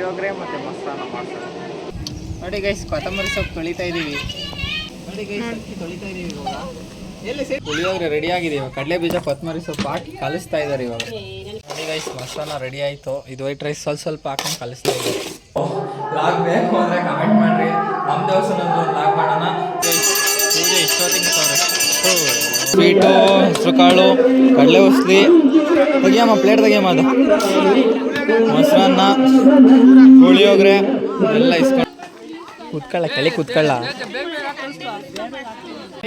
ಪುಳಿಯೋಗರೆ ಮತ್ತೆ ಮೊಸರನ್ನ ಮಾಡ್ತಾರೆ ನೋಡಿ ಗೈಸ್ ಕೊತ್ತಂಬರಿ ಸೊಪ್ಪು ತೊಳಿತಾ ಇದ್ದೀವಿ ನೋಡಿ ತೊಳಿತಾ ಇದ್ದೀವಿ ಇವಾಗ. ಎಲ್ಲಿ ಸೇರಿ ಪುಳಿಯೋಗರೆ ರೆಡಿ ಆಗಿದೆ ಇವಾಗ. ಕಡಲೆ ಬೀಜ ಕೊತ್ತಂಬರಿ ಸೊಪ್ಪು ಹಾಕಿ ಕಲಿಸ್ತಾ ಇದ್ದಾರೆ ಇವಾಗ. ನೋಡಿ ಗೈಸ್ ಮೊಸರನ್ನ ರೆಡಿ ಆಯಿತು. ಇದು ವೈಟ್ ರೈಸ್ ಸ್ವಲ್ಪ ಸ್ವಲ್ಪ ಹಾಕೊಂಡು ಕಲಿಸ್ತಾ ಇದ್ದಾರೆ. ಲಾಗ್ ಬೇಕು ಅಂದರೆ ಕಮೆಂಟ್ ಮಾಡಿರಿ. ನಮ್ಮ ದೇವಸ್ಥಾನದ ಲಾಗ್ ಮಾಡೋಣ. ಪೂಜೆ ಇಷ್ಟೊತ್ತಿಗೆ ಸ್ವೀಟು ಹೆಸರು ಕಾಳು ಕಡಲೆ ಉಸ್ಲಿ. ತೆಗಿಯಮ್ಮ ಪ್ಲೇಟ್ ತೆಗಿಯಮ್ಮ ಅದು. ಮೊಸರನ್ನ ಪುಳಿಯೋಗ್ರೆ ಎಲ್ಲ ಇಸ್ಕೊಂಡು. ಕುತ್ಕೊಳ್ಳ ಕೆಳಿ ಕುತ್ಕೊಳ್ಳ.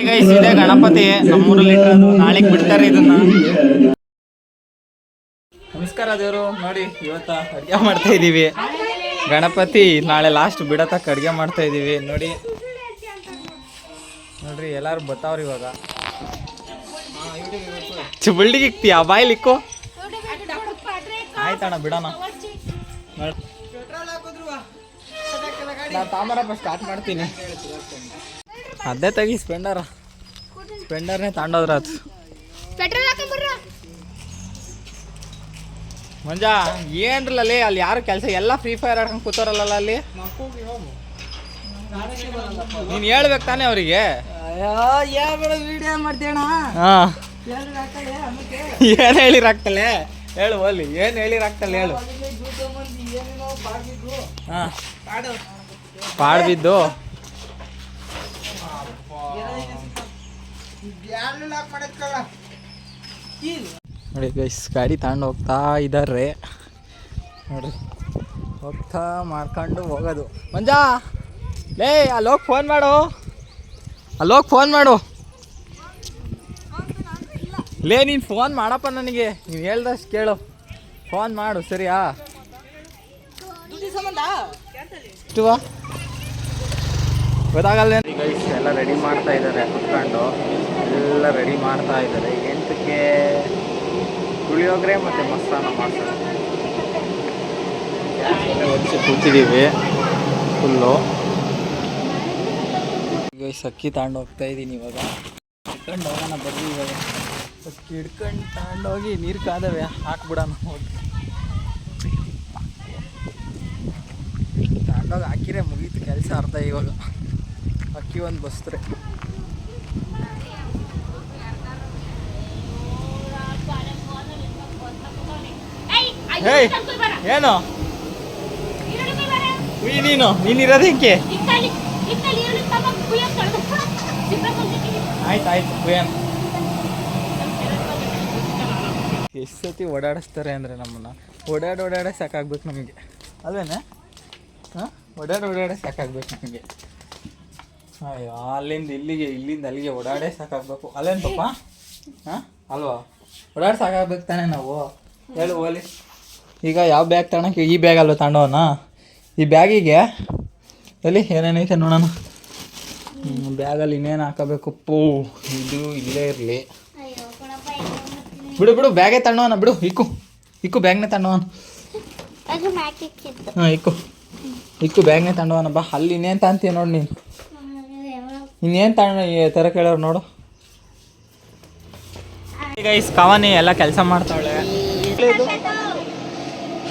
ಈಗ ಇದೆ ಗಣಪತಿ. ನಮ್ಮೂರಲ್ಲಿ ನಾಳೆಗೆ ಬಿಡ್ತಾರೆ ಇದನ್ನ. ನಮಸ್ಕಾರ ದೇವರು ನೋಡಿ ಇವತ್ತ ಅಡುಗೆ ಮಾಡ್ತಾ ಇದ್ದೀವಿ ಗಣಪತಿ ನಾಳೆ ಲಾಸ್ಟ್ ಬಿಡತಕ್ಕ ಅಡುಗೆ ಮಾಡ್ತಾ ಇದ್ದೀವಿ ನೋಡಿ. ನೋಡ್ರಿ ಎಲ್ಲರೂ ಬರ್ತಾವ್ರಿ ಇವಾಗ. ಬಿಲ್ಡಿಗೆ ಇಕ್ತೀಯ? ಬಾಯ್ಲಿ ಇಕ್ಕು. ಆಯ್ತಣ್ಣ ಬಿಡೋಣ. ನಾನು ತಾಮರಪ್ಪ ಸ್ಟಾರ್ಟ್ ಮಾಡ್ತೀನಿ. ಅದೇ ತೆಗಿ ಸ್ಪೆಂಡರ ಸ್ಪೆಂಡರ್ನೇ ತಗೊಂಡೋದ್ರ ಅದು ಮಂಜ ಏನ್ರಲ್ಲೇ ಅಲ್ಲಿ ಯಾರು ಕೆಲಸ ಎಲ್ಲ ಫ್ರೀ ಫೈರ್ ಆಡ್ಕೊಂಡು ಕೂತಾರಲ್ಲ ಅಲ್ಲಿ? ನೀನು ಹೇಳ್ಬೇಕು ತಾನೇ ಅವರಿಗೆ. ವಿಡಿಯೋ ಮಾಡ್ತೇಣ ಹಾ. ಏನು ಹೇಳಿರಾಗ್ತಲೆ ಹೇಳು ಹೋಲಿ ಏನು ಹೇಳಿರಾಗ್ತಲ್ಲ ಹೇಳು. ಹಾ. ಪಾಡ್ಬಿದ್ದು. ನೋಡಿ ಗೈಸ್ ಗಾಡಿ ತಗೊಂಡು ಹೋಗ್ತಾ ಇದ್ದಾರೆ ನೋಡಿ ಹೋಗ್ತಾ ಮಾಡ್ಕೊಂಡು ಹೋಗೋದು. ಮಂಜಾ ಲೇ ಅಲ್ಲೋಗಿ ಫೋನ್ ಮಾಡು. ಅಲ್ಲೋಗಿ ಫೋನ್ ಮಾಡು. ಲೇ ನೀನು ಫೋನ್ ಮಾಡಪ್ಪ ನನಗೆ. ನೀನು ಹೇಳ್ದಷ್ಟು ಕೇಳು. ಫೋನ್ ಮಾಡು ಸರಿಯಾ? ಇಷ್ಟುವಾ? ಗೊತ್ತಾಗಲ್ಲ ಗೈಸ್ ಎಲ್ಲ ರೆಡಿ ಮಾಡ್ತಾ ಇದ್ದಾರೆ ಕುತ್ಕೊಂಡು. ಎಲ್ಲ ರೆಡಿ ಮಾಡ್ತಾ ಇದ್ದಾರೆ. ಎಂಟಕ್ಕೆ ಪುಳಿಯೋಗರೆ ಮತ್ತು ಮಸ್ತಾನ ಮಾಡ್ತಾರೆ ಹೊಚ್ಚಿ ಕೂತಿದ್ದೀವಿ ಫುಲ್ಲು ಗೈಸ್ ಅಕ್ಕಿ ತಗೊಂಡು ಹೋಗ್ತಾ ಇದ್ದೀನಿ ಇವಾಗ. ಕುತ್ಕೊಂಡು ಹೋಗೋಣ ಬರ್ರಿ ಇವಾಗ. ಅಕ್ಕಿ ಹಿಡ್ಕೊಂಡು ತಗೊಂಡೋಗಿ ನೀರು ಕಾದವೆ ಹಾಕ್ಬಿಡೋಣ ಹೋಗಿ. ತಗೊಂಡೋಗಿ ಹಾಕಿರೆ ಮುಗೀತು ಕೆಲಸ ಅರ್ಧ ಇವಾಗ. ಅಕ್ಕಿ ಒಂದು ಬಸ್ತ್ರೆ. ಏನು? ನೀನು ನೀನಿರೋದು ಹಿಂಗೆ? ಆಯ್ತು ಆಯ್ತು ಏನು ಎಷ್ಟು ಸತಿ ಓಡಾಡಿಸ್ತಾರೆ ಅಂದರೆ ನಮ್ಮನ್ನು? ಓಡಾಡಿ ಓಡಾಡೇ ಸಾಕಾಗ್ಬೇಕು ನಮಗೆ. ಅಲ್ವೇನೆ? ಹಾಂ? ಓಡಾಡಿ ಓಡಾಡೇ ಸಾಕಾಗ್ಬೇಕು ನಮಗೆ. ಅಯ್ಯೋ, ಅಲ್ಲಿಂದ ಇಲ್ಲಿಗೆ, ಇಲ್ಲಿಂದ ಅಲ್ಲಿಗೆ ಓಡಾಡೇ ಸಾಕಾಗಬೇಕು. ಅಲ್ಲೇನು ಪಾಪ ಹಾಂ? ಅಲ್ವಾ? ಓಡಾಡಿ ಸಾಕಾಗ್ಬೇಕು ತಾನೇ ನಾವು? ಹೇಳು, ಓಲಿ. ಈಗ ಯಾವ ಬ್ಯಾಗ್ ತಗೊಳಕ್ಕೆ ಈ ಬ್ಯಾಗ್ ಅಲ್ವ ತಗೊಂಡವನ? ಈ ಬ್ಯಾಗಿಗೆ ಎಲ್ಲಿ? ಏನೇನೈತೆ ನೋಡೋಣ. ಬ್ಯಾಗಲ್ಲಿ ಇನ್ನೇನು ಹಾಕಬೇಕು? ಪೂ, ಇದು ಇಲ್ಲೇ ಇರಲಿ. ಬಿಡು ಬಿಡು ಬ್ಯಾಗೇ ತಣ್ಣವನ ಬಿಡು ಇಕ್ಕು ಇಕ್ಕು ಬ್ಯಾಗ್ನೇ ತಣ್ಣವನ. ಹಾಂ ಇಕ್ಕು ಇಕ್ಕು ಬ್ಯಾಗ್ನೇ ತಣ್ಣವನ ಬಾ ಅಲ್ಲಿ ಇನ್ನೇನು ತಾಂತೀಯ ನೋಡಿ ನೀನು. ಇನ್ನೇನು ತಣ್ಣ ತರ ಕೇಳೋರು ನೋಡು. ಈಗ ಈ ಕವನಿ ಎಲ್ಲ ಕೆಲಸ ಮಾಡ್ತಾವಳೆ.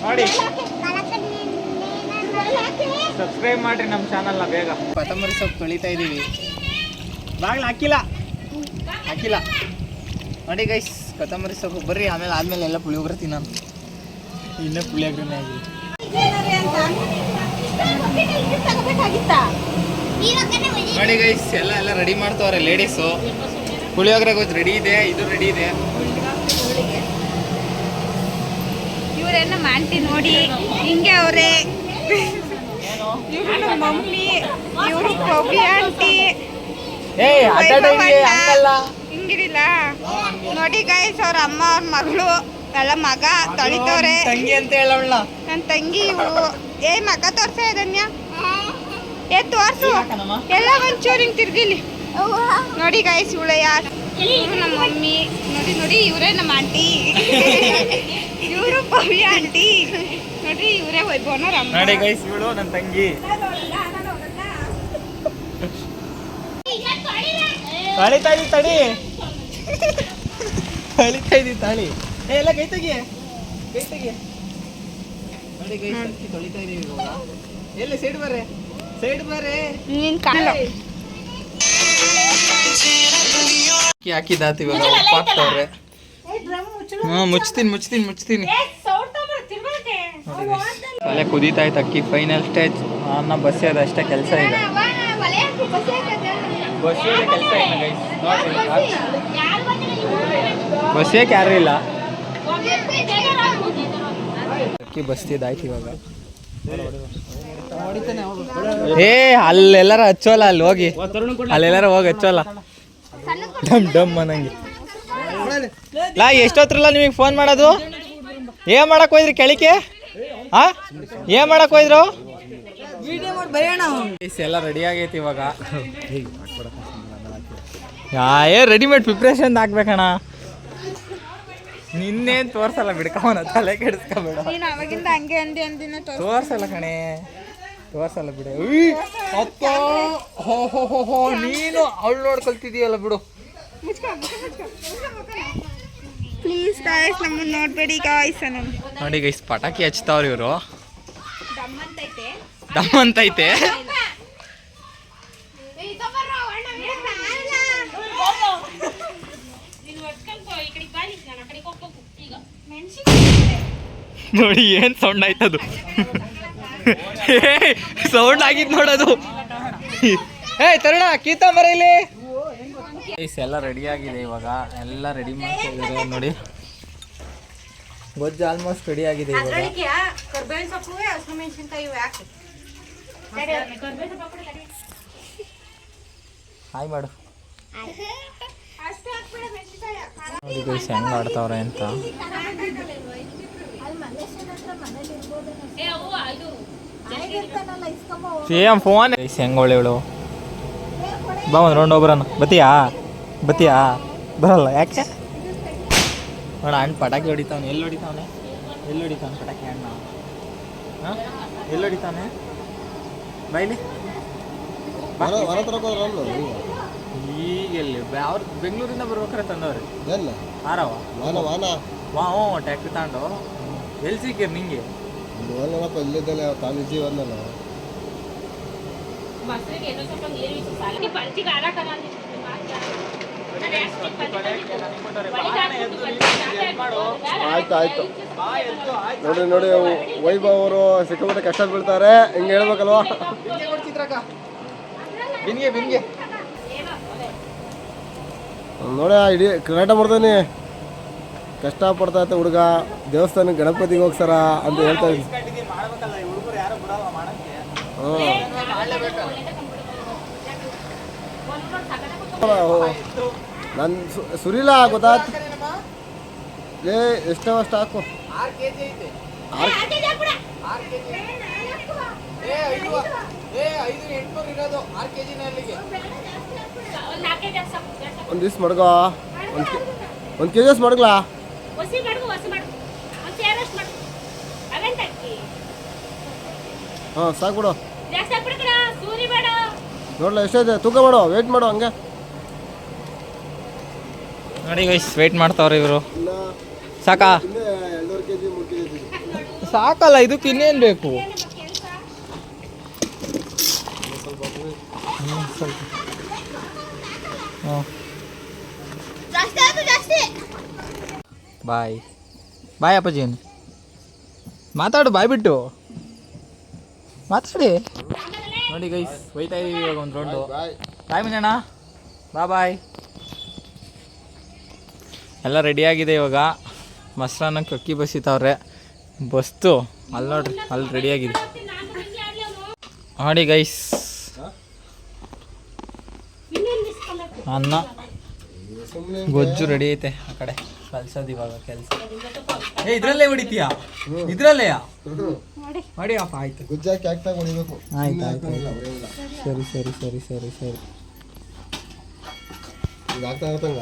ನೋಡಿ. ಸಬ್ಸ್ಕ್ರೈಬ್ ಮಾಡ್ರಿ ನಮ್ಮ ಚಾನಲ್ನ ಬೇಗ. ಕೊತ್ತಂಬರಿ ಸೊಪ್ಪು ತೊಳಿತಾ ಇದ್ದೀವಿ ಬಾಗ್ಲು ಹಾಕಿಲ್ಲ. ಹಾಕಿಲ್ಲ. ನೋಡಿ ಗೈಸ್ ಕೊತ್ತಂಬರಿ ಸೊಪ್ಪು ಬರ್ರಿ ಆಮೇಲೆ ಆದ್ಮೇಲೆ ಎಲ್ಲ ಪುಳಿಯೋಗರೆ ತಿನ್ನ ಇನ್ನೂ ಪುಳಿಯೋಗರೆನೇ ಆಗಿ ನೋಡಿ ಗೈಸ್ ಎಲ್ಲ ಎಲ್ಲ ರೆಡಿ ಮಾಡ್ತಾವ್ರೆ ಲೇಡೀಸು ಪುಳಿಯೋಗ್ರೆ ಗೊತ್ತು ರೆಡಿ ಇದೆ ಇದು ರೆಡಿ ಇದೆ. ಇವರೆಲ್ಲ ಮಾಡ್ತಿ ನೋಡಿ ಹಿಂಗೆ ಅವರೇ. ಇವರು ಮಮ್ಮಿ ಇವರು ಕವಿ ಆಂಟಿ. ಹಂಗಲ್ಲ. ಹಿಂಗಿರಿಲ್ಲ. ನೋಡಿ ಗೈಸ್ ಅವ್ರ ಅಮ್ಮ ಅವ್ರ ಮಗಳು ಎಲ್ಲ ಮಗ ತೊಳಿತವ್ರೆ. ತಂಗಿ ಅಂತ ಹೇಳವಳ ನನ್ನ ತಂಗಿ ಇವಳು. ಏ ಮಗ ತೋರ್ಸ ಇದನ್ಯ ಏ ತೋರ್ಸು. ಎಲ್ಲ ಒಂಚೂರು ಹಿಂಗೆ ತಿರ್ಗಿಲಿ. ನೋಡಿ ಗೈಸ್ ಇವಳು ಯಾರು? ಇವರು ನಮ್ಮ ಮಮ್ಮಿ. ನೋಡಿ ನೋಡಿ ಇವರೇ ನಮ್ಮ ಆಂಟಿ ಇವರು ಪವಿ ಆಂಟಿ ನೋಡ್ರಿ ಇವರೇ ವೈಭವನ ಅಮ್ಮ ನೋಡಿ ಗೈಸ್ ಇವಳು ನನ್ನ ತಂಗಿ. ತಡಿ ತಡಿ ತಡಿ. ತಾಳಿತಾ ಇದ್ದಿ ತಾಳಿ. ಏ ಎಲ್ಲ ಕೈ ತೆಗಿಯ? ಕೈ ತೆಗಿಯ? ನೋಡಿ ಕೈ ಅಕ್ಕಿ ತೊಳಿತಾ ಇದೀವಿ ಇವಾಗ. ಎಲ್ಲಿ ಸೈಡ್ ಬರ್ರೆ ಸೈಡ್ ಬರ್ರೆ ನೀನ್ ಕಾಲ. ಅಕ್ಕಿ ಹಾಕಿದಾತ ಇವಾಗ ಹ್ಞೂ ಮುಚ್ತೀನಿ ಮುಚ್ತೀನಿ ಮುಚ್ತೀನಿ. ನೋಡಿ guys. ಅಲ್ಲೇ ಕುದೀತಾ ಇತ್ತು ಅಕ್ಕಿ ಫೈನಲ್ ಸ್ಟೇಜ್ ಅನ್ನ ಬಸ್ ಅದ ಅಷ್ಟೇ ಕೆಲಸ ಇದೆ. ಬಸ್ ಕೆಲಸ ನೋಡಿ ಬಸ್ ಕ್ಯಾರಿ ಇಲ್ಲ. ಅಕ್ಕಿ ಬಸ್ತಿದ್ದಾಯ್ತು ಇವಾಗ. ಏ ಅಲ್ಲೆಲ್ಲಾರ ಹಚ್ಚೋಲ್ಲ ಅಲ್ಲಿ ಹೋಗಿ. ಅಲ್ಲೆಲ್ಲಾರ ಹೋಗಿ ಹಚ್ಚೋಲ್ಲ. ಡಮ್ ಡಮ್ ಅನ್ನಂಗೆ. ಲಾ ಎಷ್ಟೊತ್ರಲ್ಲ ನಿಮಗೆ ಫೋನ್ ಮಾಡೋದು? ಏನ್ ಮಾಡಕ್ ಹೋಯ್ದ್ರಿ ಕೆಳಿಕೆ ಹಾ ಏನ್ ಮಾಡಕ್ ಹೋಯ್ದ್ರು? ಎಲ್ಲ ರೆಡಿ ಆಗೈತಿ ಇವಾಗ. ಯಾ ಏ ರೆಡಿಮೇಡ್ ಪ್ರಿಪ್ರೇಷನ್ ಹಾಕ್ಬೇಕಣ್ಣ. ನಿನ್ನೇನ್ ತೋರ್ಸಲ್ಲ ಬಿಡ್ಕವನ ತಲೆ ಕೆಡಿಸ್ಕೊಬೇಡ. ನೀನು ಅವಾಗಿಂದ ಹಂಗೆ ಅಂದೆ ಅಂದಿನ ತೋರ್ಸಲ್ಲ ಕಣೆ ತೋರ್ಸಲ್ಲ ಬಿಡು. ಉಯ್, ಅಪ್ಪ ಹೋ ಹೋ ಹೋ ಹೋ ನೀನು ಅವಳು ನೋಡ್ಕೊಳ್ತಿದೀಯಲ್ಲ ಬಿಡು. ಪ್ಲೀಸ್ ಗಾಯ್ಸ್ ನಮ್ಮನ್ನ ನೋಡ್ಬೇಡಿ ಗಾಯ್ಸ್ ನೋಡಿ ಗೈಸ್ ಪಟಾಕಿ ಹಚ್ತಾವ್ರಿ ಇವರು. ದಮ್ ಅಂತೈತೆ ನೋಡಿ ಏನ್ ಸೌಂಡ್ ಆಯ್ತದು? ಸೌಂಡ್ ಆಗಿದ್ ನೋಡೋದು. ಏ ತರುಣ ಕೀತ ಬರ ಇಲ್ಲಿ. ಎಲ್ಲ ರೆಡಿ ಆಗಿದೆ ಇವಾಗ. ಎಲ್ಲ ರೆಡಿ ಮಾಡ್ತಾ ನೋಡಿ. ಗೊಜ್ಜು ಆಲ್ಮೋಸ್ಟ್ ರೆಡಿ ಆಗಿದೆ ಇವಾಗ. ಹಾಯ್ ಮಾಡು. ಗೈಸ್ ಹೆಂಗ್ ಆಡ್ತಾವ್ರೆ ಅಂತ. Same phone. ಗೈಸ್ ಹೆಂಗ್ ಬಾ ಒಂದು ರೌಂಡ್ ಹೋಗ್ಬರೋಣ ಬತ್ತಿಯಾ ಬತ್ತೀಯಾ ಬರಲ್ಲ, ಯಾಕೆ? ನೋಡ ಅಣ್ಣ ಪಟಾಕಿ ಹೊಡಿತಾವನೆ. ಎಲ್ಲಿ ಹೊಡಿತಾವನೆ? ಎಲ್ಲಿ ಹೊಡಿತಾವನೆ ಪಟಾಕಿ ಅಣ್ಣ ಹಾಂ? ಎಲ್ಲಿ ಹೊಡಿತಾನೆ ಬೈಲಿ. ಈಗ ಎಲ್ಲಿ? ಅವ್ರು ಬೆಂಗಳೂರಿಂದ ಬರ್ಬೇಕಾರೆ ತಂದವ್ರಿ. ಆರವ ವಾ ಹ್ಞೂ ಟ್ಯಾಕ್ಟ್ರಿ ತಗೊಂಡು. ಎಲ್ಲಿ ಸಿಕ್ಕಿರ್ ನಿಂಗೆ? ಇಲ್ಲಿದ್ದಲ್ಲ ಕಾಲೇಜಿ ಬಂದಲ್ಲ ಆಯ್ತು ಆಯ್ತು ನೋಡಿ ನೋಡಿ ವೈಭವ್ ಅವರು ಸಿಕ್ಕಾಪಟ್ಟೆ ಕಷ್ಟ ಬಿಡ್ತಾರೆ ಹಿಂಗೆ ಹೇಳ್ಬೇಕಲ್ವಾ? ಬಿನ್ಗೆ ಬಿನ್ಗೆ. ನೋಡಿ ಇಡೀ ಕರ್ನಾಟಕ ಮಾಡ್ತಾನೆ ಕಷ್ಟ ಪಡ್ತಾ ಇತ್ತು ಹುಡುಗ. ದೇವಸ್ಥಾನ ಗಣಪತಿಗೆ ಹೋಗ್ಸಾರ ಅಂತ ಹೇಳ್ತಾ ಇದ್ದೀನಿ ನನ್ನ ಸುರಿಲ ಐತೆ. ಏ ಐದು ಎಂಟ್ನೂರು ಇರೋದು. ಆರು ಕೆ ಜಿನ ಅಲ್ಲಿಗೆ ಒಂದು ದಿವ್ಸ ಮಡ್ಗೋ. ಒಂದು ಕೆ ಒಂದು ಕೆ ಜಿಸ್ ಮಡ್ಗ್ಲಾ? ಹಾಂ ಸಾಕು ಬಿಡು. ನೋಡ್ಲ ಎಷ್ಟೈತೆ ತೂಕ ಮಾಡು ವೇಟ್ ಮಾಡು ಹಂಗೆ. ನೋಡಿ ಗೈಸ್ ವೇಟ್ ಮಾಡ್ತಾವ್ರೆ ಇವರು. ಸಾಕಾ? ಜಿ ಸಾಕಲ್ಲ ಇದಕ್ಕೆ ಇನ್ನೇನು ಬೇಕು? ಹ್ಮ್, ಸ್ವಲ್ಪ ಹ್ಞೂ ಜಾಸ್ತಿ ಆಯ್ತು ಜಾಸ್ತಿ ಬಾಯ್. ಬಾಯ್ ಅಪ್ಪಾಜಿ. ಮಾತಾಡು ಬಾಯ್ ಬಿಟ್ಟು. ಮಾತಾಡಿ. ನೋಡಿ ಗೈಸ್ ಒಯ್ತಾ ಇದೀವಿ ಇವಾಗ ಒಂದು ರೌಂಡು ಬಾಯ್ ಮಂಜಣ್ಣ ಬಾ ಬಾಯ್. ಎಲ್ಲ ರೆಡಿಯಾಗಿದೆ ಇವಾಗ. ಮೊಸರನ್ನ ಕಕ್ಕಿ ಬಸಿತಾವ್ರೆ. ಬಸ್ತು ಅಲ್ಲಿ ನೋಡ್ರಿ ಅಲ್ಲಿ ರೆಡಿಯಾಗಿದೆ ನೋಡಿ ಗೈಸ್ ಅನ್ನ. ಗೊಜ್ಜು ರೆಡಿ ಐತೆ ಆ ಕಡೆ. ಕಲ್ಸೋದು ಇವಾಗ ಕೆಲಸ. ಏ ಇದ್ರಲ್ಲೇ ಹೊಡಿತೀಯಾ? ಇದ್ರಲ್ಲೇ ಮಾಡಿ ಅಪ್ಪ ಆಯ್ತು. ಗುಜ್ಜಾಕಿ ಆಗ್ತಾ ಹೊಡಿಬೇಕು. ಆಯ್ತು ಆಯ್ತು ಸರಿ ಸರಿ ಸರಿ ಸರಿ ಸರಿ. ಈಗ ಆಗ್ತಾ ಇರ್ತಂಗ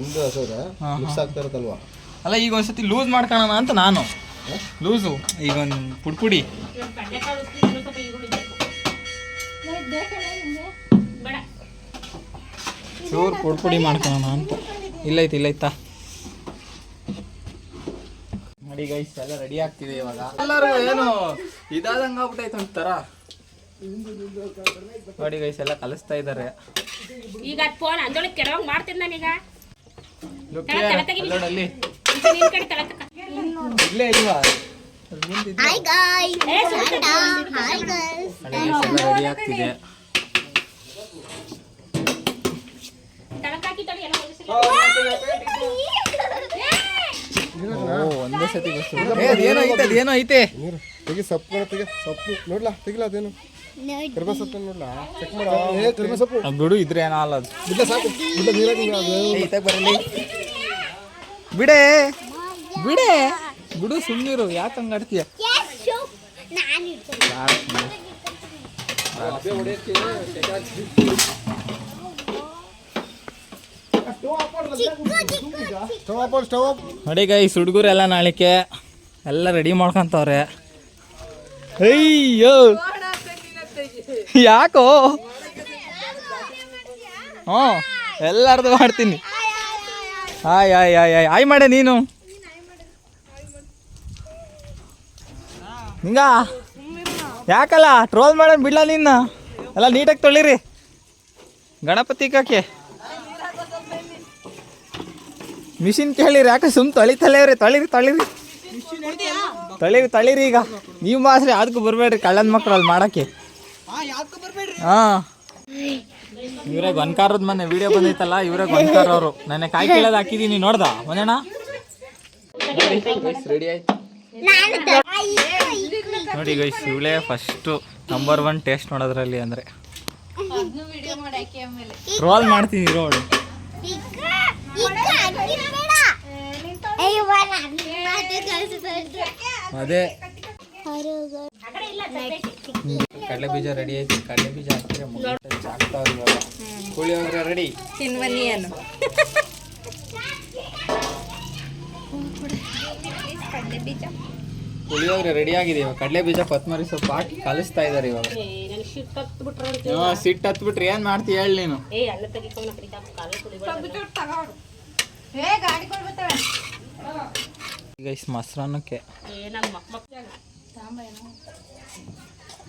ಎಂದು ಹಸೋದ್ರೆ ಮಿಕ್ಸ್ ಆಗ್ತಾ ಇರುತ್ತಲ್ವಾ? ಅಲ್ಲ ಈಗ ಒಂದ್ಸತಿ ಲೂಸ್ ಮಾಡ್ಕೊಳ್ಳೋಣ ಅಂತ ನಾನು. ಲೂಸು. ಈಗ ಒಂದು ಪುಡ್ಪುಡಿ. ಚೂರು ಪುಡ್ಪುಡಿ ಮಾಡ್ಕೊಳ್ಳೋಣ ಅಂತ. ಇಲ್ಲೈತೆ ಇಲ್ಲೈತಾ? ನೋಡಿ ಗೈಸ್ ಎಲ್ಲ ರೆಡಿ ಆಗ್ತಿದೆ ಇವಾಗ. ಎಲ್ಲರೂ ಏನು ಇದಾದಂಗ ಆಗ್ಬಿಟ್ಟೈತೆ ಒಂಥರ ನೋಡಿ ಗೈಸ್ ಎಲ್ಲ ಕಲಿಸ್ತಾ ಇದ್ದಾರೆ ಈಗ ಅದ್ ಫೋನ್ ಅಂದೊಳಗೆ ಕೆಡವಾಗ ಮಾಡ್ತೀನಿ ನಾನೀಗ. ಹಾಯ್ ನಿನ್ ಕಡೆ ತಲೆ ತಕ ಇಲ್ಲೇ ಇಲ್ವಾ? ರೆಡಿ ಮುಂದಿದೆ. ಹಾಯ್ ಗಾಯ್ಸ್ ಹಾಯ್ ಗೈಸ್ ನೋಡಿ guys, ಎಲ್ಲ ರೆಡಿ ಆಗ್ತಿದೆ ತಳಕಾಕಿ ತಳಿ ಎಲ್ಲ ಹೊಲಿಸಿಲ್ಲ. ಓ ಒಂದೇ ಸತಿ ಗೊತ್ತು ಅದೇನೋ ಐತೆ ಅದೇನೋ ಐತೆ? ನೀರು ತೆಗಿ ಸೊಪ್ಪು ತೆಗಿ ಸೊಪ್ಪು. ನೋಡ್ಲಾ ತೆಗಿಲ ಅದೇನು? ಕರಿಬೇ ಸೊಪ್ಪು ನೋಡ್ಲಾ? ಚೆಕ್ ಮಾಡ. ಏ ಕರಿಬೇ ಸೊಪ್ಪು. ಅದ್ ಬಿಡು ಇದ್ರೆ ಏನೋ ಅಲ್ಲ ಅದು. ಬಿಡ್ಲ ಸಾಕು. ನೀರಾಗಿ ಐತೆ ಬರಲಿ. ಬಿಡೆ. ಬಿಡೆ. ಬಿಡು ಸುಮ್ಮನಿರು ಯಾಕೆ ಹಂಗಾಡ್ತೀಯ ನಾನು ಇಡ್ತೀನಿ. ಸ್ಟವ್ ಗೈಸ್ ಹುಡುಗರೆಲ್ಲ ನಾಳಿಕೆ ಎಲ್ಲ ರೆಡಿ ಮಾಡ್ಕೊಂತವ್ರೆ. ಅಯ್ಯೋ. ಯಾಕೋ? ಹ್ಞೂ, ಎಲ್ಲಾರ್ದು ಮಾಡ್ತೀನಿ. ಆಯ್ ಆಯ್ ಆಯ್ ಆಯ್ ಆಯ್ ಮಾಡೆ ನೀನು. ಹಿಂಗ? ಯಾಕಲ್ಲ? ಟ್ರೋಲ್ ಮಾಡೋಣ ಬಿಡ್ಲ ನಿನ್ನ? ಎಲ್ಲ ನೀಟಾಗಿ ತೊಳಿರಿ. ಗಣಪತಿ ಕಾಕೆ. ಮಿಷಿನ್ ಕೇಳಿರಿ ಯಾಕೆ ಸುಮ್ ತೊಳಿತಲೇವ್ರಿ ತೊಳಿರಿ ತೊಳಿರಿ. ತೊಳಿರಿ ತೊಳಿರಿ ಈಗ. ನೀವು ಮಾಸ್ರಿ ಅದಕ್ಕೆ ಬರ್ಬೇಡ್ರಿ ಕಳ್ಳನ ಮಕ್ಳು ಅಲ್ಲಿ ಮಾಡಕ್ಕೆ. ಹಾಂ ಇವ್ರಾಗ ಒನ್ಕಾರದ ಮೊನ್ನೆ ವಿಡಿಯೋ ಬಂದೈತಲ್ಲ ಇವ್ರಾಗ ಒನ್ಕಾರ ಅವರು ನನ್ನ ಕಾಯಿ ಕೇಳೋದು ಹಾಕಿದೀನಿ ನೋಡ್ದ? ಮೊನ್ನೆಣ ರೆಡಿ ಆಯ್ತು ನೋಡಿ ಗೈಸ್ ಇವಳೇ ಫಸ್ಟು ನಂಬರ್ ಒನ್ ಟೇಸ್ಟ್ ನೋಡೋದ್ರಲ್ಲಿ ಅಂದರೆ. ರೋಲ್ ಮಾಡ್ತೀನಿ ರೋಡ್ ಅದೇ. ಕಡಲೆ ಬೀಜ ರೆಡಿ ಆಯ್ತು. ಕಡಲೆ ಬೀಜ ಹಾಕಿದ್ರೆ ಹಾಕ್ತಾವ್ರಿ ಇವಾಗ ಪುಳಿಯೋಗರೆ ರೆಡಿ ತಿನ್ವನಿ ಏನು ಪುಳಿಯೋಗರೆ ರೆಡಿ ಆಗಿದೆ ಇವಾಗ. ಕಡಲೆ ಬೀಜ ಕೊತ್ತಂಬರಿ ಸೊಪ್ಪು ಹಾಕಿ ಕಲಿಸ್ತಾ ಇದಾರೆ ಇವಾಗ. ಸಿಟ್ಟು ಹತ್ಬಿಟ್ರೆ ಏನ್ ಮಾಡ್ತೀಯ ಹೇಳಿ ನೀನು. ಈಗ ಇಷ್ಟು ಮೊಸರನ್ನಕ್ಕೆ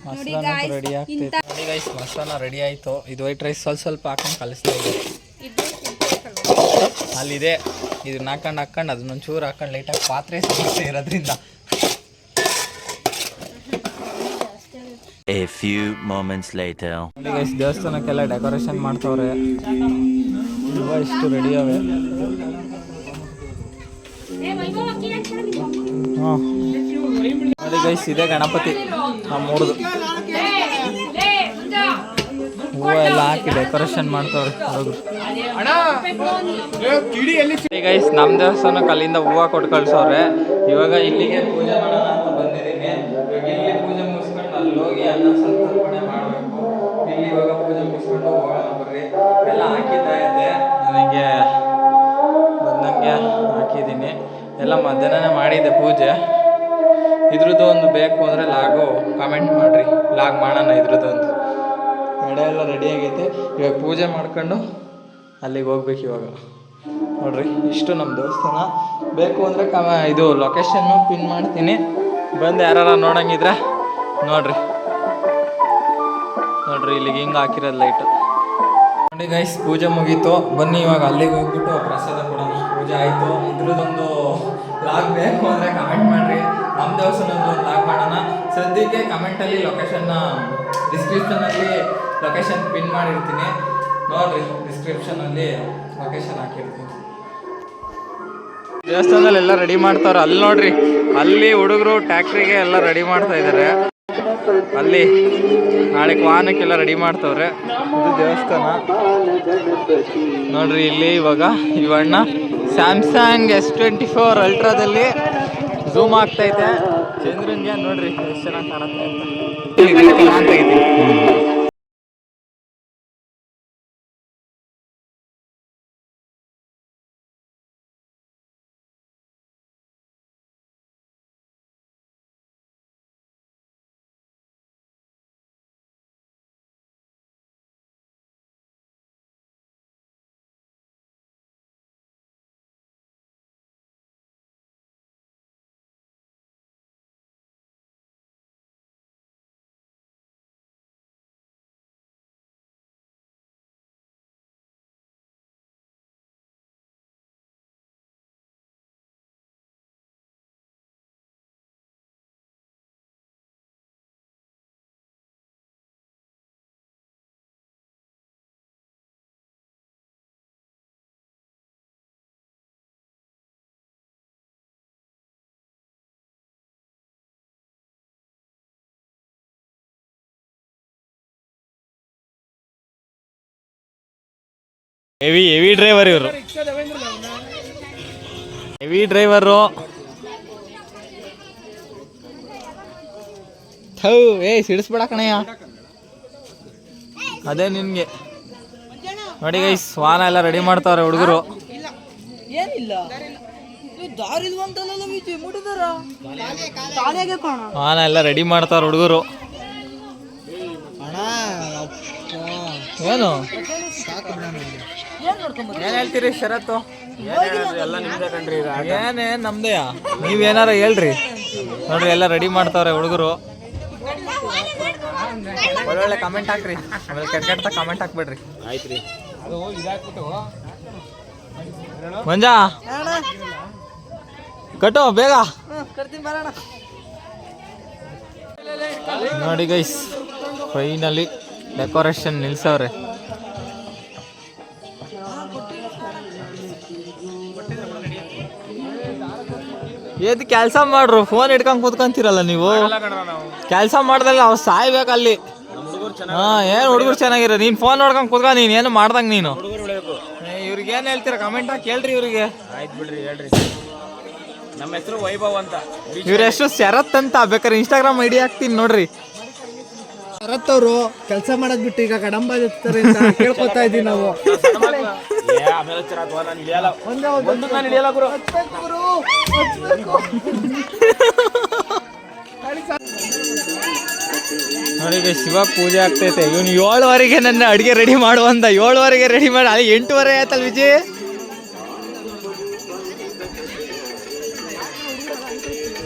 ಮೊಸರನ್ನ ರೆಡಿ ಆಗ್ತೈತೆ ನೋಡಿ ಗೈಸ್ ಮೊಸರನ್ನ ರೆಡಿ ಆಯ್ತು. ಇದು ವೈಟ್ ರೈಸ್ ಸ್ವಲ್ಪ ಸ್ವಲ್ಪ ಹಾಕೊಂಡು ಕಲಿಸ್ತಾ ಇದ್ದಾರೆ ಅಲ್ಲಿದೆ. ಇದನ್ನ ಹಾಕೊಂಡು ಹಾಕೊಂಡು ಅದನ್ನೊಂದು ಚೂರು ಹಾಕೊಂಡು ಲೈಟಾಗಿ ಪಾತ್ರೆ ಸಮಸ್ಯೆ ಇರೋದ್ರಿಂದ. A few moments later. ದೇವಸ್ಥಾನಕ್ಕೆಲ್ಲ ಡೆಕೋರೇಷನ್ ಮಾಡ್ತವ್ರೆ. ತುಂಬ ಇಷ್ಟು ರೆಡಿ ಅವೆ ನೋಡಿ ಗೈಸ್ ಇದೆ ಗಣಪತಿ. ನಮ್ಮೂರ್ದು ಹೂವು ಎಲ್ಲ ಹಾಕಿ ಡೆಕೋರೇಷನ್ ಮಾಡ್ತವ್ರೆ ಹುಡುಗರು. ಗೈಸ್ ನಮ್ಮ ದೇವಸ್ಥಾನಕ್ಕೆ ಅಲ್ಲಿಂದ ಹೂವು ಕೊಟ್ಟು ಕಳ್ಸವ್ರೆ. ಇವಾಗ ಇಲ್ಲಿಗೆ ಪೂಜೆ ಮಾಡೋಣ ಅಂತ ಬಂದಿದ್ದೀನಿ. ಇವಾಗ ಇಲ್ಲಿ ಪೂಜೆ ಮುಗಿಸ್ಕೊಂಡು ಅಲ್ಲಿ ಹೋಗಿ ಅನ್ನ ಸಂತರ್ಪಣೆ ಮಾಡಬೇಕು. ಇಲ್ಲಿ ಇವಾಗ ಪೂಜೆ ಮುಗಿಸ್ಕೊಂಡು ಹೋಗೋಣ ಬರ್ರಿ. ಎಲ್ಲ ಹಾಕಿದ್ದೆ. ನನಗೆ ಎಲ್ಲ ಮಧ್ಯಾಹ್ನನೇ ಮಾಡಿದ್ದೆ ಪೂಜೆ. ಇದ್ರದ್ದು ಒಂದು ಬೇಕು ಅಂದರೆ ಲಾಗು ಕಾಮೆಂಟ್ ಮಾಡಿರಿ. ಲಾಗ್ ಮಾಡೋಣ ಇದ್ರದ್ದು ಒಂದು. ಎಡೆ ಎಲ್ಲ ರೆಡಿ ಆಗೈತೆ. ಇವಾಗ ಪೂಜೆ ಮಾಡ್ಕೊಂಡು ಅಲ್ಲಿಗೆ ಹೋಗ್ಬೇಕು ಇವಾಗ. ನೋಡ್ರಿ, ಇಷ್ಟು ನಮ್ಮ ದೇವಸ್ಥಾನ. ಬೇಕು ಅಂದರೆ ಕಮ ಇದು ಲೊಕೇಶನ್ನು ಪಿನ್ ಮಾಡ್ತೀನಿ. ಬಂದು ಯಾರು ನೋಡಂಗಿದ್ರೆ ನೋಡ್ರಿ. ನೋಡ್ರಿ, ಇಲ್ಲಿಗೆ ಹಿಂಗೆ ಹಾಕಿರೋದು ಲೈಟು ನೋಡಿ ಗೈಸ್ ಪೂಜೆ ಮುಗೀತು. ಬನ್ನಿ ಇವಾಗ ಅಲ್ಲಿಗೆ ಹೋಗ್ಬಿಟ್ಟು ಪ್ರಸಾದ ಕೊಡೋಣ. ಪೂಜೆ ಆಯಿತು. ಇದ್ರದ್ದೊಂದು ಲಾಗ್ ಬೇಕು ಅಂದರೆ ಕಮೆಂಟ್ ಮಾಡಿರಿ. ನಮ್ಮ ದೇವಸ್ಥಾನದ ಒಂದು ಲಾಗ್ ಮಾಡೋಣ. ಸದ್ಯಕ್ಕೆ ಕಮೆಂಟಲ್ಲಿ ಲೊಕೇಶನ್ನ ಡಿಸ್ಕ್ರಿಪ್ಷನಲ್ಲಿ ಲೊಕೇಶನ್ ಪಿನ್ ಮಾಡಿರ್ತೀನಿ. ನೋಡ್ರಿ ಡಿಸ್ಕ್ರಿಪ್ಷನಲ್ಲಿ ಲೊಕೇಶನ್ ಹಾಕಿರ್ತೀನಿ. ದೇವಸ್ಥಾನದಲ್ಲಿ ಎಲ್ಲ ರೆಡಿ ಮಾಡ್ತಾವ್ರೆ. ಅಲ್ಲಿ ನೋಡ್ರಿ, ಅಲ್ಲಿ ಹುಡುಗರು ಟ್ಯಾಕ್ಟ್ರಿಗೆ ಎಲ್ಲ ರೆಡಿ ಮಾಡ್ತಾ ಇದ್ದಾರೆ ಅಲ್ಲಿ ನಾಳೆ ವಾಹನಕ್ಕೆಲ್ಲ ರೆಡಿ ಮಾಡ್ತವ್ರೆ. ಇದು ದೇವಸ್ಥಾನ. ನೋಡ್ರಿ ಇಲ್ಲಿ ಇವಾಗ ಇವಣ್ಣ ಸ್ಯಾಮ್ಸಂಗ್ ಎಸ್ ಟ್ವೆಂಟಿ ಫೋರ್ ಅಲ್ಟ್ರಾದಲ್ಲಿ ಝೂಮ್ ಆಗ್ತೈತೆ ಚಂದ್ರನ್ಗೆ ನೋಡ್ರಿ ಎಷ್ಟು ಚೆನ್ನಾಗಿ ಕಾಣುತ್ತೆ ಅಂತ. ಹೆವಿ ಹೆವಿ ಡ್ರೈವರ್ ಇವರು. ಹೆವಿ ಡ್ರೈವರು ಹೌ ಏ ಸಿಡಿಸ್ಬೇಡ ಕಣಯ್ಯ. ಅದೇ ನಿನ್ಗೆ. ನೋಡಿ ಗೈಸ್ ವಾಹನ ಎಲ್ಲ ರೆಡಿ ಮಾಡ್ತಾವ್ರೆ ಹುಡುಗರು. ವಾಹನ ಎಲ್ಲ ರೆಡಿ ಮಾಡ್ತಾವ್ರೆ ಹುಡುಗರು. ಏನು? ಏನ್ ಹೇಳ್ತೀರಿ ಶರತ್ತು? ಏನೇನ್ ನಮ್ದೆಯಾ ನೀವೇನಾರ ಹೇಳ್ರಿ. ನೋಡ್ರಿ ಎಲ್ಲ ರೆಡಿ ಮಾಡ್ತಾವ್ರೆ ಹುಡುಗರು. ಒಳ್ಳೊಳ್ಳೆ ಕಮೆಂಟ್ ಹಾಕ್ರಿ. ಆಮೇಲೆ ಕೆಟ್ಟ ಕೆಟ್ಟ ಕಮೆಂಟ್ ಹಾಕ್ಬೇಡ್ರಿ. ಆಯ್ತ್ರಿ. ಮಂಜಾ ಕಟ್ಟು ಬೇಗ. ನೋಡಿ ಗೈಸ್ ಫೈನಲಿ ಡೆಕೋರೇಷನ್ ನಿಲ್ಸವ್ರೆ. ಏದ್ ಕೆಲಸ ಮಾಡ್ರು ಫೋನ್ ಇಟ್ಕೊಂಡ್ ಕೂತ್ಕೊಂತೀರಲ್ಲ ನೀವು? ಕೆಲಸ ಮಾಡ್ದಲ್ಲ ಅವ್ ಸಾಯ್ಬೇಕು ಅಲ್ಲಿ. ಹಾ ಏನ್ ಹುಡುಗರು ಚೆನ್ನಾಗಿರ ನೀನ್ ಫೋನ್ ನೋಡ್ಕೊಂಡ್ ಕೂತ್ಕ ನೀನ್ ಏನು ಮಾಡ್ದಂಗ ನೀನು? ಇವ್ರಿಗೆ ಏನ್ ಹೇಳ್ತೀರ ಕಮೆಂಟ್ ಹಾಕಿ ಕೇಳ್ರಿ ಇವ್ರಿಗೆ. ಆಯ್ತು ಬಿಡ್ರಿ ಹೇಳ್ರಿ. ನಮ್ಮ ಹೆಸರು ವೈಭವ್ ಅಂತ. ಇವ್ರ ಎಷ್ಟು ಶರತ್ ಅಂತ ಬೇಕಾದ್ರೆ ಇನ್ಸ್ಟಾಗ್ರಾಮ್ ಐಡಿ ಹಾಕ್ತೀನಿ ನೋಡ್ರಿ. ಶರತ್ತವ್ರು ಕೆಲಸ ಮಾಡೋದ್ ಬಿಟ್ಟು ಈಗ ಕಡಂಬ ಎತ್ತಾರೆ ಅಂತ ಕೇಳ್ಕೊತಾ ಇದೀವಿ ನಾವು. ನೋಡಿ ಶಿವ ಪೂಜೆ ಆಗ್ತೈತೆ. ಇವನು ಏಳುವರೆಗೆ ನನ್ನ ಅಡಿಗೆ ರೆಡಿ ಮಾಡುವಂತ ಏಳುವರೆಗೆ ರೆಡಿ ಮಾಡಿ. ಅಲ್ಲಿ ಎಂಟುವರೆ ಆಯ್ತಲ್ ವಿಜಯ್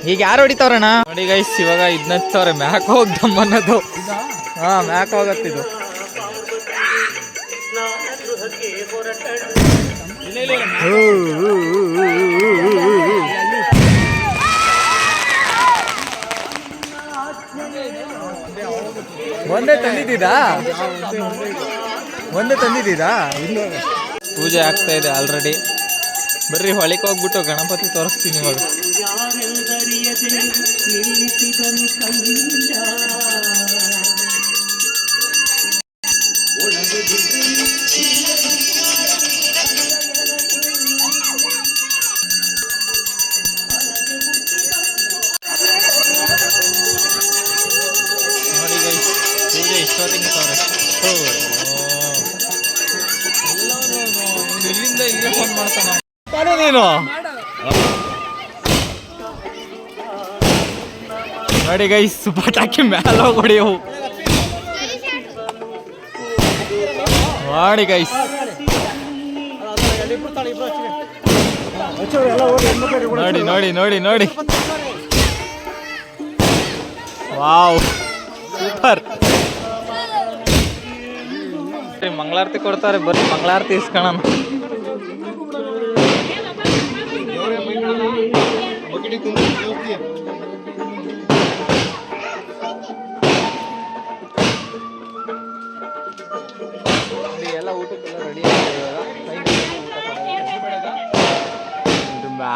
ಈಗ ಯಾರು ಹೊಡಿತಾವ್ರಣ್ಣ? ನೋಡಿ ಗೈಸ್ ಇವಾಗ ಇದನ್ನ ಸಾವಿರ ಮ್ಯಾಕ್ ಹೋಗ್ದಮ್ ಅನ್ನೋದು. ಹಾ ಮ್ಯಾಕ್ ಹೋಗತ್ತಿದು ಒಂದೇ ತಂದಿದ್ದೀರಾ? ಒಂದೇ ತಂದಿದ್ದೀರಾ? ಪೂಜೆ ಆಗ್ತಾ ಇದೆ ಆಲ್ರೆಡಿ ಬರ್ರಿ ಹೊಳಿಗೆ ಹೋಗ್ಬಿಟ್ಟು ಗಣಪತಿ ತೋರಿಸ್ತೀನಿ ಇವಾಗ. ನೋಡಿ ನೋಡಿ ಗೈಸ್ ಪಟಾಕಿ ಮ್ಯಾಲ ಹೊಡಿಯವು ಮಾಡಿ ಗೈಸ್ ನೋಡಿ ನೋಡಿ ನೋಡಿ ನೋಡಿ. ವಾವ್. ಸೂಪರ್. ಮಂಗಳಾರತಿ ಕೊಡ್ತಾರೆ ಬರ್ರಿ ಮಂಗಳಾರತಿ ಇಸ್ಕೊಳ್ಳೋಣ ಎಲ್ಲ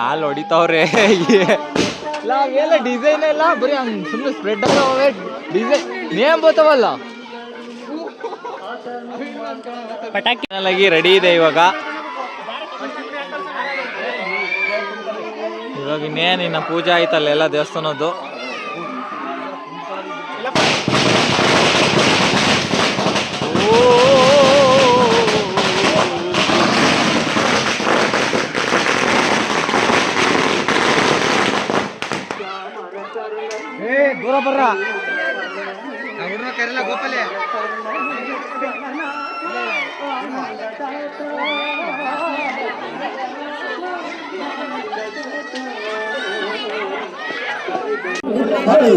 ಮ್ಯಾಲ ಹೊಡಿತಾವ್ರೆ. ಡಿಸೈನ್ ಎಲ್ಲ ಬರೀ ಹಂಗ್ ಸುಮ್ಮನೆ ಸ್ಪ್ರೆಡ್ ಆಗವೆ ಡಿಸೈನ್ ನೇಮ್ ಬರ್ತಾವಲ್ಲ ಪಟಾಕಿ ರೆಡಿ ಇದೆ ಇವಾಗ. ಇವಾಗ ಇನ್ನೇನು ಇನ್ನ ಪೂಜೆ ಆಯ್ತಲ್ಲ ಎಲ್ಲ ದೇವಸ್ಥಾನದ್ದು.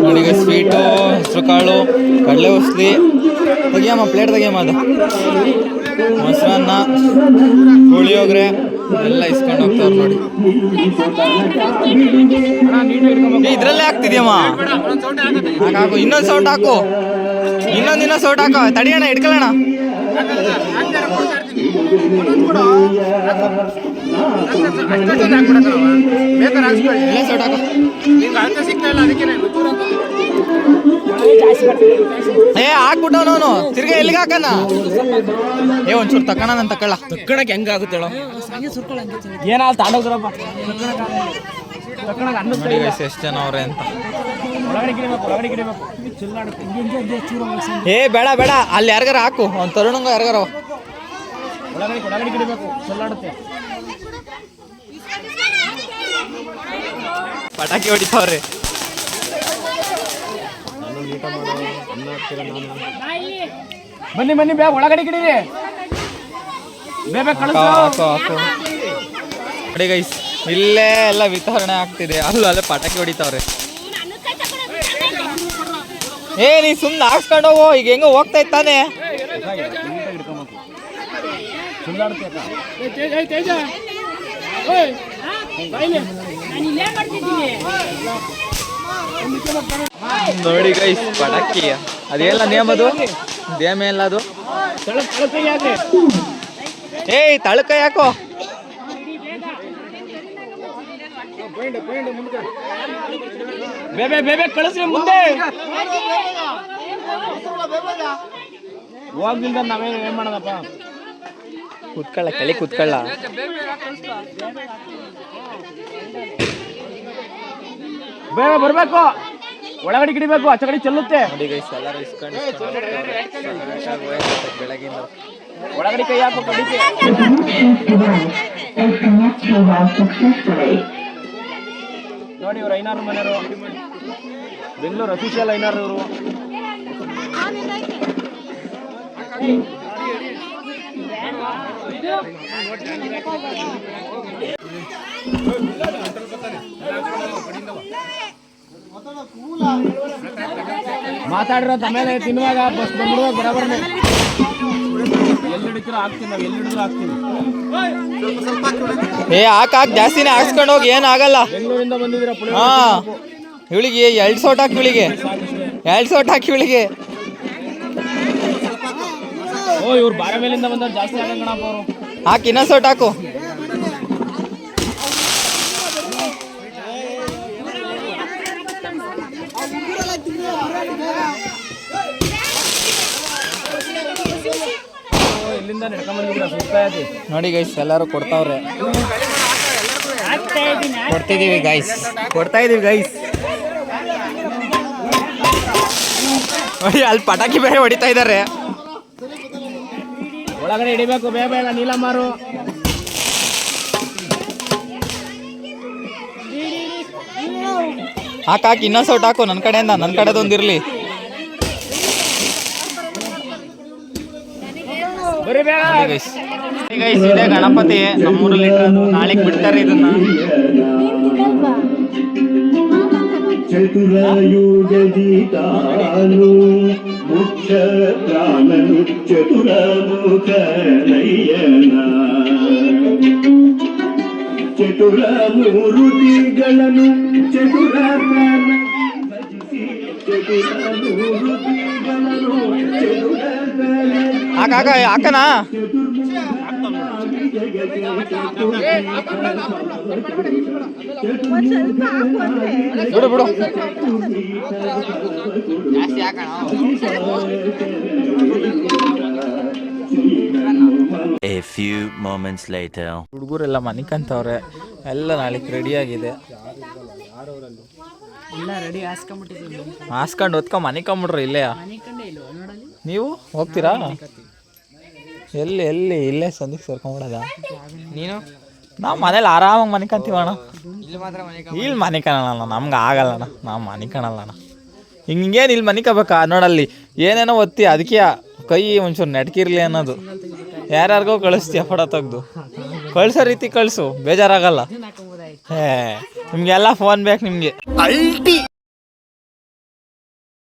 ನೋಡಿ ಸ್ವೀಟು, ಹೆಸರು ಕಾಳು, ಕಡಲೆ ಉಸ್ಲಿ ತೆಗಿಯಮ್ಮ ಪ್ಲೇಟ್ ತೆಗಿಯಮ್ಮ ಅದು. ಮೊಸರನ್ನ ಪುಳಿಯೋಗ್ರೆ ಎಲ್ಲ ಇಸ್ಕೊಂಡು ಹೋಗ್ತಾವ್ರು ನೋಡಿ. ಇದ್ರಲ್ಲೇ ಆಗ್ತಿದ್ಯಮ್ಮ ಹಾಗಾಗು, ಇನ್ನೊಂದು ಸೌಂಡ್ ಹಾಕು. ಇನ್ನೊಂದು ಇನ್ನೊಂದು ಸೋಟ್ ಹಾಕೋ. ತಡಿಯೋಣ ಹಾಕು. ಏ, ಹಾಕ್ಬಿಟ್ಟವನು ತಿರ್ಗಾ ಎಲ್ಲಿಗೆ ಹಾಕಣ ಏ, ಒಂಚೂರು ತಕ್ಕಣ ನಾನು ತಕೊಳ್ಳ ತಕ್ಕಣಕ್ಕೆ ಹೆಂಗಾಗುತ್ತೆ ಹೇಳೋ. ಎಷ್ಟ್ ಜನ ಅವ್ರೆ ಅಂತ. ಏ ಬೇಡ ಬೇಡ. ಅಲ್ಲಿ ಯಾರಿಗಾರ ಹಾಕು. ಅವ್ನು ತರುಣಂಗ ಯಾರಿಗಾರ ಪಟಾಕಿ ಹೊಡಿತಾವ್ರಿ. ಬನ್ನಿ ಬನ್ನಿ ಬೇ ಒಳಗಡೆ ಗಿಡಿರಿ ಬೇಗ ಕಳಿಸ್. ನೋಡಿ ಗೈಸ್ ಇಲ್ಲೇ ಎಲ್ಲ ವಿತರಣೆ ಆಗ್ತಿದೆ. ಅಲ್ಲೂ ಅಲ್ಲೇ ಪಟಾಕಿ ಹೊಡಿತಾವ್ರೆ. ಏ, ನೀ ಸುಮ್ಮನೆ ಹಾಕ್ಸ್ಕೊಂಡು ಹೋಗೋ. ಈಗ ಹೆಂಗೋ ಹೋಗ್ತಾ ಇತ್ತಾನೆ ನೋಡಿ ಗೈಸ್ ಪಟಾಕಿ. ಅದೇಲ್ಲ ನೇಮ್ ಅದು ನೇಮ್ ಎಲ್ಲ ಅದು? ಏಯ್, ತಳಕ ಯಾಕೋ? ಬೇಬೆ ಬೇಬೆ ಕಳಿಸ್ರಿ ಮುಂದೆ. ಹೋಗ್ಲಿಲ್ಲ ನಾವೇನು ಏನ್ ಮಾಡೋದಪ್ಪ? ಕುತ್ಕೊಳ್ಳ ಕಳಿ ಕುತ್ಕೊಳ್ಳ. ಬೇಗ ಬರ್ಬೇಕು. ಒಳಗಡೆ ಗಿಡಿಬೇಕು ಆಚೆ ಕಡೆ ಚೆಲ್ಲುತ್ತೆ. ಬೆಳಗಿನ ಒಳಗಡೆ ಕೈ ಹಾಕು ಕಡಿಕೆ ನೋಡಿ ಇವ್ರು ಐನಾರು ಮನೆಯವರು. ಬೆಂಗಳೂರು ಅಫಿಷಿಯಲ್ ಐನಾರು ಇವರು. ಮಾತಾಡಿರೋ ಆಮೇಲೆ ತಿನ್ನುವಾಗ ಬಸ್ ಬಂದ್ಬಿಡುವಾಗ ಬರಬರ್ನೆ ಎಲ್ಲಿ ಹಿಡಿತೀರೋ ಹಾಕ್ತೀನಿ ನಾವು ಎಲ್ಲಿ ಹಿಡಿದ್ರು ಹಾಕ್ತೀನಿ. ಏ ಹಾಕ್ ಹಾಕ್ ಜಾಸ್ತಿನೇ ಹಾಕ್ಸ್ಕೊಂಡು ಹೋಗಿ ಏನಾಗಲ್ಲ ಬೆಂಗಳೂರಿಂದ ಬಂದಿದ್ದೀರಾ ಪುಳಿ ಹಾ. ಇವಳಿಗೆ ಎರಡು ಸೋಟ್ ಹಾಕಿ ಇವಳಿಗೆ. ಎರಡು ಸೋಟ್ ಹಾಕಿ ಇವಳಿಗೆ. ಓ ಇವ್ರು ಬಾರ ಮೇಲಿಂದ ಬಂದವ್ರು ಜಾಸ್ತಿ ಆಗಂಗಣಪ್ಪ ಅವರು. ಹಾಕಿ ಇನ್ನೊಂದು ಸೋಟ್ ಹಾಕು. ಸುತ್ತಾ ನೋಡಿ ಗೈಸ್ ಎಲ್ಲರೂ ಕೊಡ್ತಾವ್ರೆ. ಕೊಡ್ತಿದೀವಿ ಗೈಸ್ ಕೊಡ್ತಾ ಇದೀವಿ ಗೈಸ್ ನೋಡಿ ಅಲ್ಲಿ ಪಟಾಕಿ ಬೇರೆ ಹೊಡಿತಾ ಇದ್ದಾರೆ ಒಳಗಡೆ ಹಿಡಿಬೇಕು ಬೇಗ ಬೇಗ ನೀಲಮ್ಮರು ಹಾಕಾಕಿ ಇನ್ನೊಂದು ಸೌಟ್ ಹಾಕು ನನ್ನ ಕಡೆಯಿಂದ ನನ್ನ ಕಡೆದೊಂದಿರಲಿ. ಇದೇ ಗಣಪತಿ ನಮ್ಮೂರು ಲೀಟ್ರದು ನಾಳೆಗೆ ಬಿಡ್ತಾರೆ ಇದನ್ನ ಚತುರಯುಗೀತಾನು ಮುಕ್ಷ ಪ್ರಾಣನು ಚತುರ ಮುಖ ನಯನ ಚತುರ ಮೂರು ದಿಗಳನ್ನು ಚತುರ ಪ್ರಾಣ ಹಾಕ ಹಾಕ ಬಿಡು ಬಿಡು. ಜಾಸ್ತಿ ಎ ಫ್ಯೂ ಮೊಮೆಂಟ್ಸ್ later. ಹುಡುಗರೆಲ್ಲ ಮನಿಕಂತವ್ರೆ. ಎಲ್ಲ ನಾಳೆಗೆ ರೆಡಿ ಆಗಿದೆ. ಹಾಸ್ಕೊಂಡು ಹೊತ್ಕೊಂಡ್ ಮನಿಕೊಂಬಿಡ್ರಿ ಇಲ್ಲೇ. ನೀವು ಹೋಗ್ತೀರಾ? ಎಲ್ಲಿ ಎಲ್ಲಿ ಇಲ್ಲೇ ಸಂದಿಗೆ ಸೇರ್ಕೊಂಬಿಡೋದ ನೀನು? ನಾವು ಮನೇಲಿ ಆರಾಮಾಗಿ ಮನಿಕಂತೀವಣ್ಣ ಇಲ್ಲಿ ಮನಿಕಣಲ್ಲ ನಮ್ಗೆ ಆಗಲ್ಲಣ್ಣ ನಾವು ಮನಿಕಣಲ್ಲಣ್ಣ. ಹಿಂಗೇನು ಇಲ್ಲಿ ಮನಿಕಬೇಕಾ? ನೋಡಲ್ಲಿ ಏನೇನೋ ಒತ್ತಿ ಅದಕ್ಕೆ ಕೈ ಒಂಚೂರು ನೆಟ್ಕಿರ್ಲಿ ಅನ್ನೋದು. ಯಾರ್ಯಾರಿಗೋ ಕಳಿಸ್ತೀಯ ಫೋಟೋ ತೆಗ್ದು? ಕಳ್ಸೋ ರೀತಿ ಕಳಿಸು ಬೇಜಾರಾಗಲ್ಲ. ನಿಮ್ಗೆಲ್ಲ ಫೋನ್ ಬೇಕು ನಿಮಗೆ.